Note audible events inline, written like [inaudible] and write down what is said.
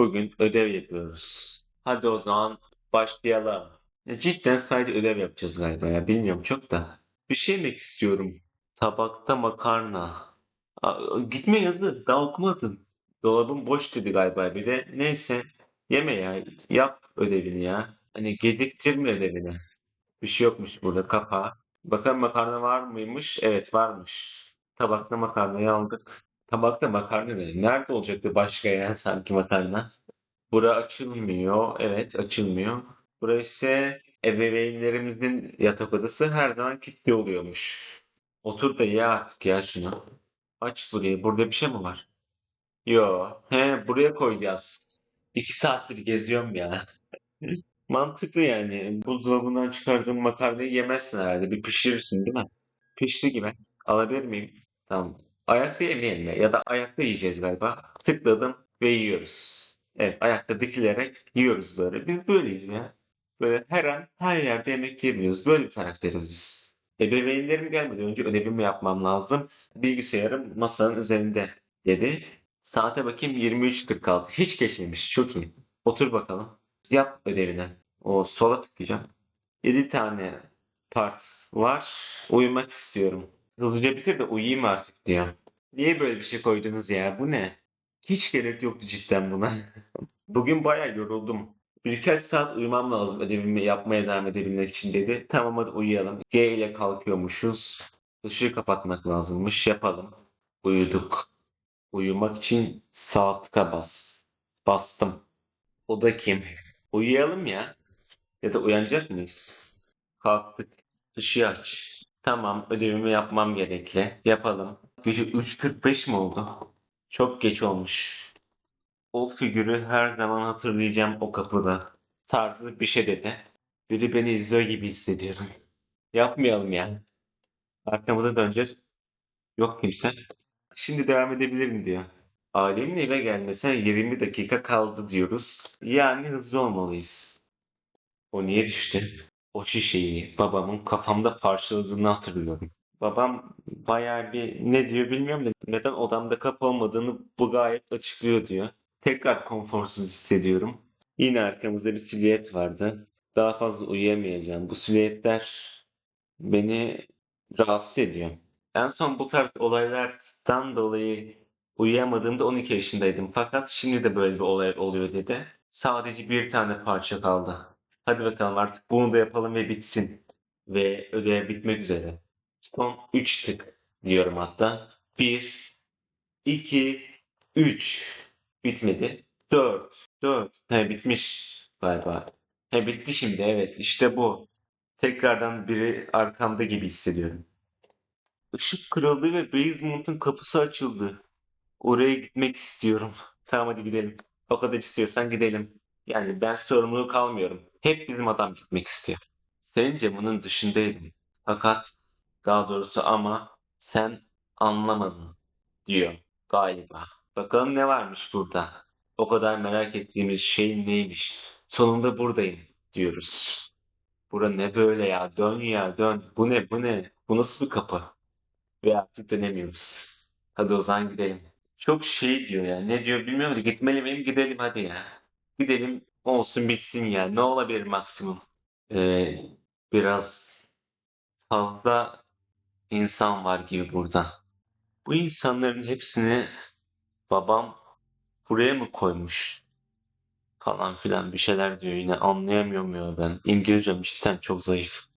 Bugün ödev yapıyoruz. Hadi o zaman başlayalım. Ya cidden sadece ödev yapacağız galiba ya. Bilmiyorum çok da. Bir şey yemek istiyorum. Tabakta makarna. Aa, gitme yazı. Daha okumadım. Dolabım boş dedi galiba. Bir de neyse. Yeme ya. Yap ödevini ya. Hani geciktirme ödevini. Bir şey yokmuş burada. Kapa. Bakalım makarna var mıymış? Evet varmış. Tabakta makarnayı aldık. Tabakta makarna ne? Nerede olacaktı başka yani sanki makarna? Bura açılmıyor. Evet açılmıyor. Burası ise ebeveynlerimizin yatak odası her zaman kilitli oluyormuş. Otur da ye artık ya şunu. Aç burayı. Burada bir şey mi var? Yo. He buraya koyacağız. İki saattir geziyorum ya. [laughs] Mantıklı yani. Buzdolabından çıkardığın makarnayı yemezsin herhalde. Bir pişirirsin değil mi? Pişti gibi. Alabilir miyim? Tamam. Ayakta yemeyelim ya. Ya da ayakta yiyeceğiz galiba. Tıkladım ve yiyoruz. Evet ayakta dikilerek yiyoruz böyle. Biz böyleyiz ya. Böyle her an her yerde yemek yiyebiliyoruz. Böyle bir karakteriz biz. Ebeveynlerim gelmeden önce ödevimi yapmam lazım. Bilgisayarım masanın üzerinde dedi. Saate bakayım 23.46. Hiç geçmemiş. Çok iyi. Otur bakalım. Yap ödevini. O sola tıklayacağım. 7 tane part var. Uyumak istiyorum. Hızlıca bitir de uyuyayım artık diyor. Niye böyle bir şey koydunuz ya? Bu ne? Hiç gerek yoktu cidden buna. [laughs] Bugün bayağı yoruldum. Birkaç saat uyumam lazım ödevimi yapmaya devam edebilmek için dedi. Tamam hadi uyuyalım. G ile kalkıyormuşuz. Işığı kapatmak lazımmış. Yapalım. Uyuduk. Uyumak için sağ tıka bas. Bastım. O da kim? Uyuyalım ya. Ya da uyanacak mıyız? Kalktık. Işığı aç. Tamam, ödevimi yapmam gerekli. Yapalım. Gece 3.45 mi oldu? Çok geç olmuş. O figürü her zaman hatırlayacağım o kapıda. Tarzı bir şey dedi. Biri beni izliyor gibi hissediyorum. [laughs] Yapmayalım ya. Arkamıza döneceğiz. Yok kimse. Şimdi devam edebilirim diyor. Ailemin eve gelmesine 20 dakika kaldı diyoruz. Yani hızlı olmalıyız. O niye düştü? O şişeyi babamın kafamda parçaladığını hatırlıyorum. Babam bayağı bir ne diyor bilmiyorum da neden odamda kapı olmadığını bu gayet açıklıyor diyor. Tekrar konforsuz hissediyorum. Yine arkamızda bir silüet vardı. Daha fazla uyuyamayacağım. Bu silüetler beni rahatsız ediyor. En son bu tarz olaylardan dolayı uyuyamadığımda 12 yaşındaydım. Fakat şimdi de böyle bir olay oluyor dedi. Sadece bir tane parça kaldı. Hadi bakalım artık bunu da yapalım ve bitsin. Ve ödev bitmek üzere. Son 3 tık diyorum hatta. 1, 2, 3. Bitmedi. 4, 4. He bitmiş galiba. He bitti şimdi evet işte bu. Tekrardan biri arkamda gibi hissediyorum. Işık kırıldı ve basement'ın kapısı açıldı. Oraya gitmek istiyorum. [laughs] Tamam hadi gidelim. O kadar istiyorsan gidelim. Yani ben sorumluluğu kalmıyorum. Hep bizim adam gitmek istiyor. Senin camının dışındaydım. Fakat daha doğrusu ama sen anlamadın diyor galiba. Bakalım ne varmış burada. O kadar merak ettiğimiz şey neymiş. Sonunda buradayım diyoruz. Bura ne böyle ya? Dön ya dön. Bu ne bu ne? Bu nasıl bir kapı? Ve artık dönemiyoruz. Hadi o zaman gidelim. Çok şey diyor ya. Ne diyor bilmiyorum da gitmeli miyim? Gidelim hadi ya. Gidelim olsun bitsin ya. Ne olabilir maksimum? Ee, biraz fazla insan var gibi burada. Bu insanların hepsini babam buraya mı koymuş? Falan filan bir şeyler diyor yine anlayamıyorum ya ben. İngilizcem cidden çok zayıf.